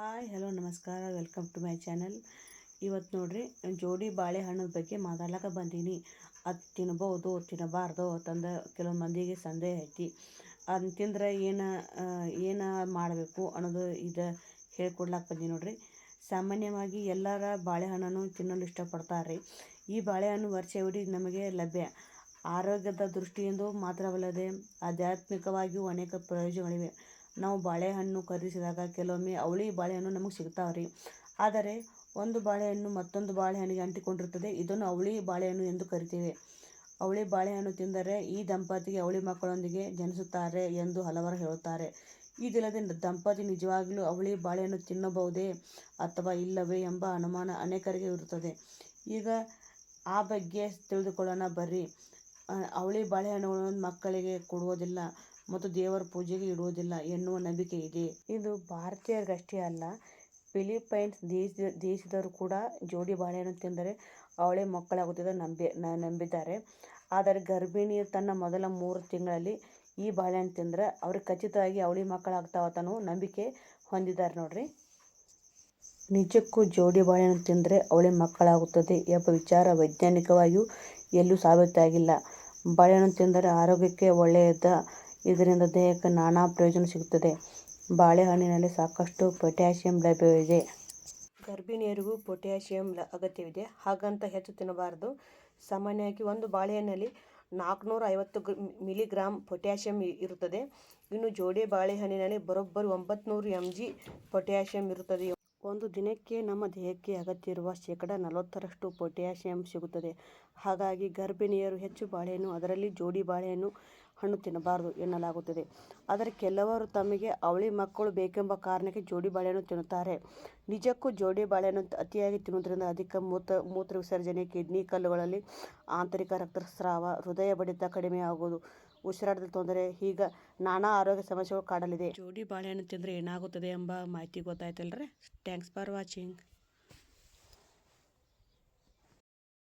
Hi, hello, ನಮಸ್ಕಾರ. Welcome to my channel. ಇವತ್ತು ನೋಡ್ರಿ, ಜೋಡಿ ಬಾಳೆಹಣ್ಣದ ಬಗ್ಗೆ ಮಾತಾಡ್ಲಿಕ್ಕೆ ಬಂದೀನಿ. ಅದು ತಿನ್ಬೋದು, ತಿನ್ನಬಾರ್ದು ಅಂತಂದು ಕೆಲವು ಮಂದಿಗೆ ಸಂದೇಹ ಐತಿ. ಅದನ್ನ ತಿಂದ್ರೆ ಏನು ಏನು ಮಾಡಬೇಕು ಅನ್ನೋದು ಇದು ಹೇಳ್ಕೊಡ್ಲಾಕ ಬಂದೀನಿ ನೋಡ್ರಿ. ಸಾಮಾನ್ಯವಾಗಿ ಎಲ್ಲರ ಬಾಳೆಹಣ್ಣನ್ನು ತಿನ್ನಲು ಇಷ್ಟಪಡ್ತಾರೆ ಈ ಬಾಳೆಹಣ್ಣು ವರ್ಷವಿಡೀ ನಮಗೆ ಲಭ್ಯ. ಆರೋಗ್ಯದ ದೃಷ್ಟಿಯಿಂದ ಮಾತ್ರವಲ್ಲದೆ ಆಧ್ಯಾತ್ಮಿಕವಾಗಿಯೂ ಅನೇಕ ಪ್ರಯೋಜನಗಳಿವೆ. ನಾವು ಬಾಳೆಹಣ್ಣು ಖರೀದಿಸಿದಾಗ ಕೆಲವೊಮ್ಮೆ ಅವಳಿ ಬಾಳೆಹಣ್ಣು ನಮಗೆ ಸಿಗ್ತಾವೆ ರೀ. ಆದರೆ ಒಂದು ಬಾಳೆಹಣ್ಣು ಮತ್ತೊಂದು ಬಾಳೆಹಣ್ಣಿಗೆ ಅಂಟಿಕೊಂಡಿರುತ್ತದೆ ಇದನ್ನು ಅವಳಿ ಬಾಳೆಹಣ್ಣು ಎಂದು ಕರಿತೇವೆ. ಅವಳಿ ಬಾಳೆಹಣ್ಣು ತಿಂದರೆ ಈ ದಂಪತಿಗೆ ಅವಳಿ ಮಕ್ಕಳೊಂದಿಗೆ ಜನಿಸುತ್ತಾರೆ ಎಂದು ಹಲವರು ಹೇಳುತ್ತಾರೆ. ಇದಿಲ್ಲದೆ ದಂಪತಿ ನಿಜವಾಗಲೂ ಅವಳಿ ಬಾಳೆಹಣ್ಣು ತಿನ್ನಬಹುದೇ ಅಥವಾ ಇಲ್ಲವೇ ಎಂಬ ಅನುಮಾನ ಅನೇಕರಿಗೆ ಇರುತ್ತದೆ. ಈಗ ಆ ಬಗ್ಗೆ ತಿಳಿದುಕೊಳ್ಳೋಣ ಬರ್ರಿ. ಅವಳಿ ಬಾಳೆಹಣ್ಣುಗಳನ್ನು ಮಕ್ಕಳಿಗೆ ಕೊಡುವುದಿಲ್ಲ. ಮತ್ತು ದೇವರ ಪೂಜೆಗೆ ಇಡುವುದಿಲ್ಲ ಎನ್ನುವ ನಂಬಿಕೆ ಇದೆ. ಇದು ಭಾರತೀಯರಿಗಷ್ಟೇ ಅಲ್ಲ. ಫಿಲಿಪೈನ್ಸ್ ದೇಶ, ದೇಶದವರು ಕೂಡ ಜೋಡಿ ಬಾಳೆಹಣ್ಣು ತಿಂದರೆ ಅವಳೇ ಮಕ್ಕಳಾಗುತ್ತದೆ ನಂಬಿ ನಂಬಿದ್ದಾರೆ. ಆದರೆ ಗರ್ಭಿಣಿಯು ತನ್ನ ಮೊದಲ ಮೂರು ತಿಂಗಳಲ್ಲಿ ಈ ಬಾಳೆಹಣ್ಣು ತಿಂದರೆ ಅವ್ರಿಗೆ ಖಚಿತವಾಗಿ ಅವಳಿ ಮಕ್ಕಳಾಗ್ತಾವ ತನೋ ನಂಬಿಕೆ ಹೊಂದಿದ್ದಾರೆ ನೋಡ್ರಿ. ನಿಜಕ್ಕೂ ಜೋಡಿ ಬಾಳೆಹಣ್ಣು ತಿಂದರೆ ಅವಳಿ ಮಕ್ಕಳಾಗುತ್ತದೆ ಎಂಬ ವಿಚಾರ ವೈಜ್ಞಾನಿಕವಾಗಿಯೂ ಎಲ್ಲೂ ಸಾಬೀತಾಗಿಲ್ಲ. ಬಾಳೆಹಣ್ಣು ತಿಂದರೆ ಆರೋಗ್ಯಕ್ಕೆ ಒಳ್ಳೆಯದ ಇದರಿಂದ ದೇಹಕ್ಕೆ ನಾನಾ ಪ್ರಯೋಜನ ಸಿಗುತ್ತದೆ. ಬಾಳೆಹಣ್ಣಿನಲ್ಲಿ ಸಾಕಷ್ಟು ಪೊಟ್ಯಾಷಿಯಂ ಲಭ್ಯವಿದೆ. ಗರ್ಭಿಣಿಯರಿಗೂ ಪೊಟ್ಯಾಷಿಯಂ ಅಗತ್ಯವಿದೆ. ಹಾಗಂತ ಹೆಚ್ಚು ತಿನ್ನಬಾರದು. ಸಾಮಾನ್ಯವಾಗಿ ಒಂದು ಬಾಳೆಹಣ್ಣಲ್ಲಿ ನಾಲ್ಕುನೂರ ಐವತ್ತು ಮಿಲಿಗ್ರಾಮ್ ಪೊಟ್ಯಾಷಿಯಂ ಇರುತ್ತದೆ. ಇನ್ನು ಜೋಡಿ ಬಾಳೆಹಣ್ಣಿನಲ್ಲಿ ಬರೋಬ್ಬರಿ ಒಂಬತ್ತು ಎಂ ಜಿ ಪೊಟ್ಯಾಷಿಯಂ ಇರುತ್ತದೆ. ಒಂದು ದಿನಕ್ಕೆ ನಮ್ಮ ದೇಹಕ್ಕೆ ಅಗತ್ಯ ಇರುವ ಶೇಕಡ ನಲವತ್ತರಷ್ಟು ಪೊಟ್ಯಾಷಿಯಂ ಸಿಗುತ್ತದೆ. ಹಾಗಾಗಿ ಗರ್ಭಿಣಿಯರು ಹೆಚ್ಚು ಬಾಳೆಹಣ್ಣು, ಅದರಲ್ಲಿ ಜೋಡಿ ಬಾಳೆಹಣ್ಣು ಹಣ್ಣು ತಿನ್ನಬಾರದು ಎನ್ನಲಾಗುತ್ತದೆ. ಆದರೆ ಕೆಲವರು ತಮಗೆ ಅವಳಿ ಮಕ್ಕಳು ಬೇಕೆಂಬ ಕಾರಣಕ್ಕೆ ಜೋಡಿ ಬಾಳೆಹಣ್ಣು ತಿನ್ನುತ್ತಾರೆ. ನಿಜಕ್ಕೂ ಜೋಡಿ ಬಾಳೆಹಣ್ಣು ಅತಿಯಾಗಿ ತಿನ್ನುವುದರಿಂದ ಅಧಿಕ ಮೂತ್ರ ಮೂತ್ರ ವಿಸರ್ಜನೆ, ಕಿಡ್ನಿ ಕಲ್ಲುಗಳಲ್ಲಿ ಆಂತರಿಕ ರಕ್ತಸ್ರಾವ, ಹೃದಯ ಬಡಿತ ಕಡಿಮೆಯಾಗುವುದು, ಉಸಿರಾಟದ ತೊಂದರೆ ಈಗ ನಾನಾ ಆರೋಗ್ಯ ಸಮಸ್ಯೆಗಳು ಕಾಡಲಿದೆ. ಜೋಡಿ ಬಾಳೆಹಣ್ಣು ತಿಂದರೆ ಏನಾಗುತ್ತದೆ ಎಂಬ ಮಾಹಿತಿ ಗೊತ್ತಾಯ್ತಲ್ರಿ? Thanks for watching.